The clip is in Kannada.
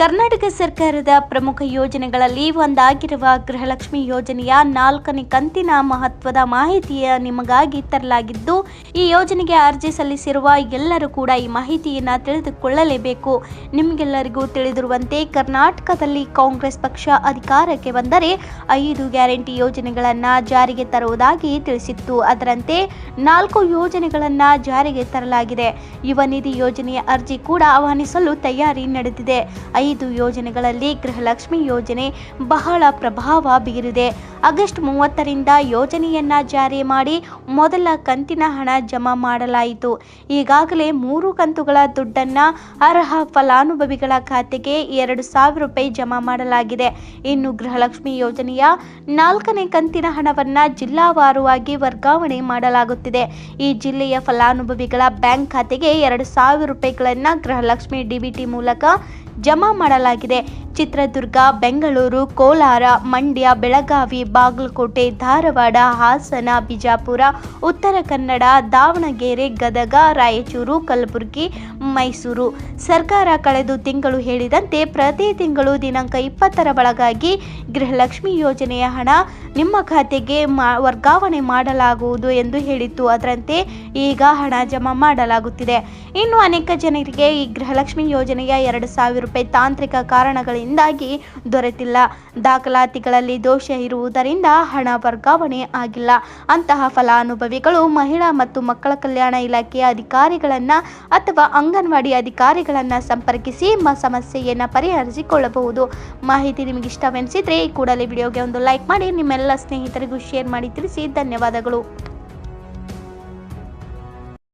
ಕರ್ನಾಟಕ ಸರ್ಕಾರದ ಪ್ರಮುಖ ಯೋಜನೆಗಳಲ್ಲಿ ಒಂದಾಗಿರುವ ಗೃಹಲಕ್ಷ್ಮಿ ಯೋಜನೆಯ ನಾಲ್ಕನೇ ಕಂತಿನ ಮಹತ್ವದ ಮಾಹಿತಿಯ ನಿಮಗಾಗಿ ತರಲಾಗಿದ್ದು, ಈ ಯೋಜನೆಗೆ ಅರ್ಜಿ ಸಲ್ಲಿಸಿರುವ ಎಲ್ಲರೂ ಕೂಡ ಈ ಮಾಹಿತಿಯನ್ನು ತಿಳಿದುಕೊಳ್ಳಲೇಬೇಕು. ನಿಮಗೆಲ್ಲರಿಗೂ ತಿಳಿದಿರುವಂತೆ, ಕರ್ನಾಟಕದಲ್ಲಿ ಕಾಂಗ್ರೆಸ್ ಪಕ್ಷ ಅಧಿಕಾರಕ್ಕೆ ಬಂದರೆ ಐದು ಗ್ಯಾರಂಟಿ ಯೋಜನೆಗಳನ್ನು ಜಾರಿಗೆ ತರುವುದಾಗಿ ತಿಳಿಸಿತ್ತು. ಅದರಂತೆ ನಾಲ್ಕು ಯೋಜನೆಗಳನ್ನು ಜಾರಿಗೆ ತರಲಾಗಿದೆ. ಯುವ ನಿಧಿ ಯೋಜನೆಯ ಅರ್ಜಿ ಕೂಡ ಆಹ್ವಾನಿಸಲು ತಯಾರಿ ನಡೆದಿದೆ. ಐದು ಯೋಜನೆಗಳಲ್ಲಿ ಗೃಹಲಕ್ಷ್ಮಿ ಯೋಜನೆ ಬಹಳ ಪ್ರಭಾವ ಬೀರಿದೆ. ಆಗಸ್ಟ್ ಮೂವತ್ತರಿಂದ ಯೋಜನೆಯನ್ನ ಜಾರಿ ಮಾಡಿ ಮೊದಲ ಕಂತಿನ ಹಣ ಜಮಾ ಮಾಡಲಾಯಿತು. ಈಗಾಗಲೇ ಮೂರು ಕಂತುಗಳ ದುಡ್ಡನ್ನ ಅರ್ಹ ಫಲಾನುಭವಿಗಳ ಖಾತೆಗೆ ಎರಡು ಸಾವಿರ ರೂಪಾಯಿ ಜಮಾ ಮಾಡಲಾಗಿದೆ. ಇನ್ನು ಗೃಹಲಕ್ಷ್ಮಿ ಯೋಜನೆಯ ನಾಲ್ಕನೇ ಕಂತಿನ ಹಣವನ್ನ ಜಿಲ್ಲಾವಾರುವಾಗಿ ವರ್ಗಾವಣೆ ಮಾಡಲಾಗುತ್ತಿದೆ. ಈ ಜಿಲ್ಲೆಯ ಫಲಾನುಭವಿಗಳ ಬ್ಯಾಂಕ್ ಖಾತೆಗೆ ಎರಡು ಸಾವಿರ ರೂಪಾಯಿಗಳನ್ನ ಗೃಹಲಕ್ಷ್ಮಿ ಡಿಬಿಟಿ ಮೂಲಕ ಜಮಾ ಮಾಡಲಾಗಿದೆ. ಚಿತ್ರದುರ್ಗ, ಬೆಂಗಳೂರು, ಕೋಲಾರ, ಮಂಡ್ಯ, ಬೆಳಗಾವಿ, ಬಾಗಲಕೋಟೆ, ಧಾರವಾಡ, ಹಾಸನ, ಬಿಜಾಪುರ, ಉತ್ತರ ಕನ್ನಡ, ದಾವಣಗೆರೆ, ಗದಗ, ರಾಯಚೂರು, ಕಲಬುರಗಿ, ಮೈಸೂರು. ಸರ್ಕಾರ ಕಳೆದು ತಿಂಗಳು ಹೇಳಿದಂತೆ ಪ್ರತಿ ತಿಂಗಳು ದಿನಾಂಕ ಇಪ್ಪತ್ತರ ಒಳಗಾಗಿ ಗೃಹಲಕ್ಷ್ಮಿ ಯೋಜನೆಯ ಹಣ ನಿಮ್ಮ ಖಾತೆಗೆ ವರ್ಗಾವಣೆ ಮಾಡಲಾಗುವುದು ಎಂದು ಹೇಳಿತ್ತು. ಅದರಂತೆ ಈಗ ಹಣ ಜಮಾ ಮಾಡಲಾಗುತ್ತಿದೆ. ಇನ್ನು ಅನೇಕ ಜನರಿಗೆ ಈ ಗೃಹಲಕ್ಷ್ಮಿ ಯೋಜನೆಯ ಎರಡು ಸಾವಿರ ರೂಪಾಯಿ ತಾಂತ್ರಿಕ ಕಾರಣಗಳಿಂದಾಗಿ ದೊರೆತಿಲ್ಲ. ದಾಖಲಾತಿಗಳಲ್ಲಿ ದೋಷ ಇರುವುದರಿಂದ ಹಣ ವರ್ಗಾವಣೆ ಆಗಿಲ್ಲ. ಅಂತಹ ಫಲಾನುಭವಿಗಳು ಮಹಿಳಾ ಮತ್ತು ಮಕ್ಕಳ ಕಲ್ಯಾಣ ಇಲಾಖೆಯ ಅಧಿಕಾರಿಗಳನ್ನ ಅಥವಾ ಅಂಗನವಾಡಿ ಅಧಿಕಾರಿಗಳನ್ನ ಸಂಪರ್ಕಿಸಿ ಸಮಸ್ಯೆಯನ್ನು ಪರಿಹರಿಸಿಕೊಳ್ಳಬಹುದು. ಮಾಹಿತಿ ನಿಮಗೆ ಇಷ್ಟವೆನಿಸಿದ್ರೆ ಈ ಕೂಡಲೇ ವಿಡಿಯೋಗೆ ಒಂದು ಲೈಕ್ ಮಾಡಿ. ನಿಮ್ಮೆಲ್ಲ ಸ್ನೇಹಿತರಿಗೂ ಶೇರ್ ಮಾಡಿ ತಿಳಿಸಿ. ಧನ್ಯವಾದಗಳು.